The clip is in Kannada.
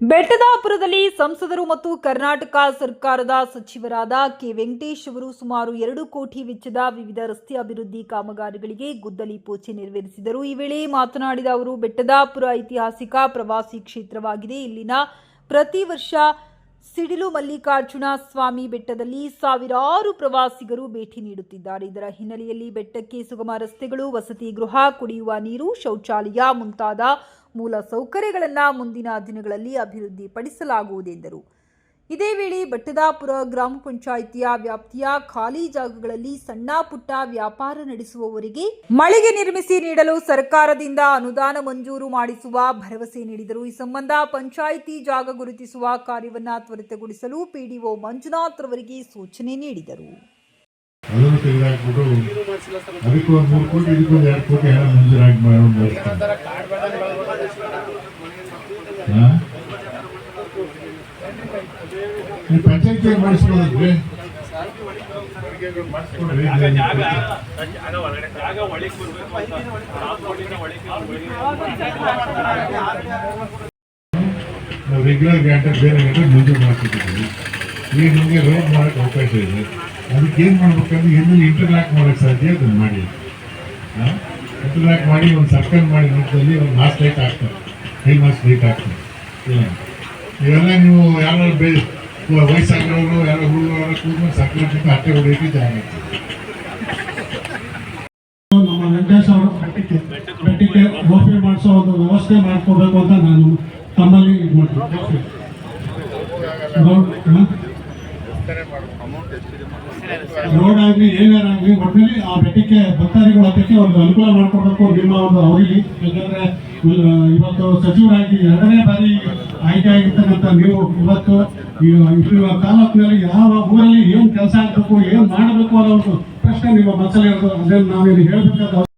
ಬೆಟ್ಟದಾಪುರದಲ್ಲಿ ಸಂಸದರು ಮತ್ತು ಕರ್ನಾಟಕ ಸರ್ಕಾರದ ಸಚಿವರಾದ ಕೆ ವೆಂಕಟೇಶ್ ಅವರು ಸುಮಾರು ಎರಡು ಕೋಟಿ ವೆಚ್ಚದ ವಿವಿಧ ರಸ್ತೆ ಅಭಿವೃದ್ಧಿ ಕಾಮಗಾರಿಗಳಿಗೆ ಗುದ್ದಲಿ ಪೂಜೆ ನೆರವೇರಿಸಿದರು. ಈ ವೇಳೆ ಮಾತನಾಡಿದ ಅವರು, ಬೆಟ್ಟದಾಪುರ ಐತಿಹಾಸಿಕ ಪ್ರವಾಸಿ ಕ್ಷೇತ್ರವಾಗಿದೆ. ಇಲ್ಲಿನ ಪ್ರತಿ ವರ್ಷ ಸಿಡಿಲು ಮಲ್ಲಿಕಾರ್ಜುನ ಸ್ವಾಮಿ ಬೆಟ್ಟದಲ್ಲಿ ಸಾವಿರಾರು ಪ್ರವಾಸಿಗರು ಭೇಟಿ ನೀಡುತ್ತಿದ್ದಾರೆ. ಇದರ ಹಿನ್ನೆಲೆಯಲ್ಲಿ ಬೆಟ್ಟಕ್ಕೆ ಸುಗಮ ರಸ್ತೆಗಳು, ವಸತಿ ಗೃಹ, ಕುಡಿಯುವ ನೀರು, ಶೌಚಾಲಯ ಮುಂತಾದ ಮೂಲ ಸೌಕರ್ಯಗಳನ್ನು ಮುಂದಿನ ದಿನಗಳಲ್ಲಿ ಅಭಿವೃದ್ಧಿಪಡಿಸಲಾಗುವುದೆಂದರು ಇದೇ ವೇಳೆ ಬಟ್ಟದಾಪುರ ಗ್ರಾಮ ಪಂಚಾಯಿತಿಯ ವ್ಯಾಪ್ತಿಯ ಖಾಲಿ ಜಾಗಗಳಲ್ಲಿ ಸಣ್ಣ ಪುಟ್ಟ ವ್ಯಾಪಾರ ನಡೆಸುವವರಿಗೆ ಮಳಿಗೆ ನಿರ್ಮಿಸಿ ನೀಡಲು ಸರ್ಕಾರದಿಂದ ಅನುದಾನ ಮಂಜೂರು ಮಾಡಿಸುವ ಭರವಸೆ ನೀಡಿದರು. ಈ ಸಂಬಂಧ ಪಂಚಾಯಿತಿ ಜಾಗ ಗುರುತಿಸುವ ಕಾರ್ಯವನ್ನು ತ್ವರಿತಗೊಳಿಸಲು ಪಿಡಿಒ ಮಂಜುನಾಥ್ ರವರಿಗೆ ಸೂಚನೆ ನೀಡಿದರು. ತೆಗೆದಾಕ್ಬಿಟ್ಟು ಅದಕ್ಕೆ ಒಂದು ಮೂರು ಕೋಟಿ ಇದಕ್ಕೊಂದು ಎರಡು ಕೋಟಿ ಹಣ ಮಂಜೂರಾಗಿ ಮಾಡೋದು ಈ ಪಂಚಾಯತಿ ನಾವು ರೆಗ್ಯುಲರ್ ಗ್ಯಾಂಟರ್ ಬೇರೆ ಗಂಟೆ ಮಂಜೂರು ಮಾಡ್ತಿದ್ದೀವಿ ಈಗ ನಿಮಗೆ ರೋಡ್ ಮಾಡೋಕ್ಕೆ ಅವಕಾಶ ಇದೆ. ಅದಕ್ಕೆ ಏನು ಮಾಡ್ಬೇಕಂದ್ರೆ ಎಲ್ಲಿ ಇಂಟರ್ಲಾಕ್ ಮಾಡೋಕ್ಕೆ ಸಾಧ್ಯ ಅದನ್ನು ಮಾಡಿ. ಇಂಟರ್ಲಾಕ್ ಮಾಡಿ ಒಂದು ಸರ್ಕಲ್ ಮಾಡಿ ಮಧ್ಯದಲ್ಲಿ ಒಂದು ಮಾಸ್ ಲೈಟ್ ಹಾಕ್ತಾರೆ. ಕೈ ಮಾಸ್ ಲೈಟ್ ಹಾಕ್ತಾರೆ. ಇಲ್ಲ ಇವೆಲ್ಲ ನೀವು ಯಾರು ಬೇ ವಯಸ್ಸಾಗಿರೋರು ಯಾರೋ ಹುಡುಗರು ಕೂತ್ಕೊಂಡು ಸರ್ಕಲ್ ಜೊತೆ ಹಟ್ಟೆ ಹೊಡೆಯೋಕ್ಕೆ ಜಾಗ. ನಮ್ಮ ಅವರು ಕಟ್ಟಕ್ಕೆ ಮಾಡಿಸೋ ವ್ಯವಸ್ಥೆ ಮಾಡ್ಕೋಬೇಕು ಅಂತ ನಾನು ತಮ್ಮಲ್ಲಿ ಇದು ಮಾಡ್ತೀನಿ ರೋಡ್ ಆಗಲಿ ಏನೇನ ಆಗಲಿ ಒಟ್ಟಿನಲ್ಲಿ ಆ ಬೆಟ್ಟಕ್ಕೆ ಭಕ್ತಾದಿಗಳ ಹತ್ತಕ್ಕೆ ಒಂದು ಅನುಕೂಲ ಮಾಡ್ಕೊಡ್ಬೇಕು ನಿಮ್ಮ ಒಂದು ಅವರಿಗೆ ಯಾಕಂದ್ರೆ ಇವತ್ತು ಸಚಿವರಾಗಿ ಎರಡನೇ ಬಾರಿ ಆಯ್ಕೆ ಆಗಿರ್ತಕ್ಕಂಥ ನೀವು ಇವತ್ತು ತಾಲೂಕಿನಲ್ಲಿ ಯಾವ ಊರಲ್ಲಿ ಏನು ಕೆಲಸ ಆಗಬೇಕು ಏನು ಮಾಡಬೇಕು ಅನ್ನೋ ಒಂದು ಪ್ರಶ್ನೆ ನಿಮ್ಮ ಮನಸ್ಸಲ್ಲಿ ಇರೋದು ಅದನ್ನು ನಾವೇನು ಹೇಳಬೇಕಾದ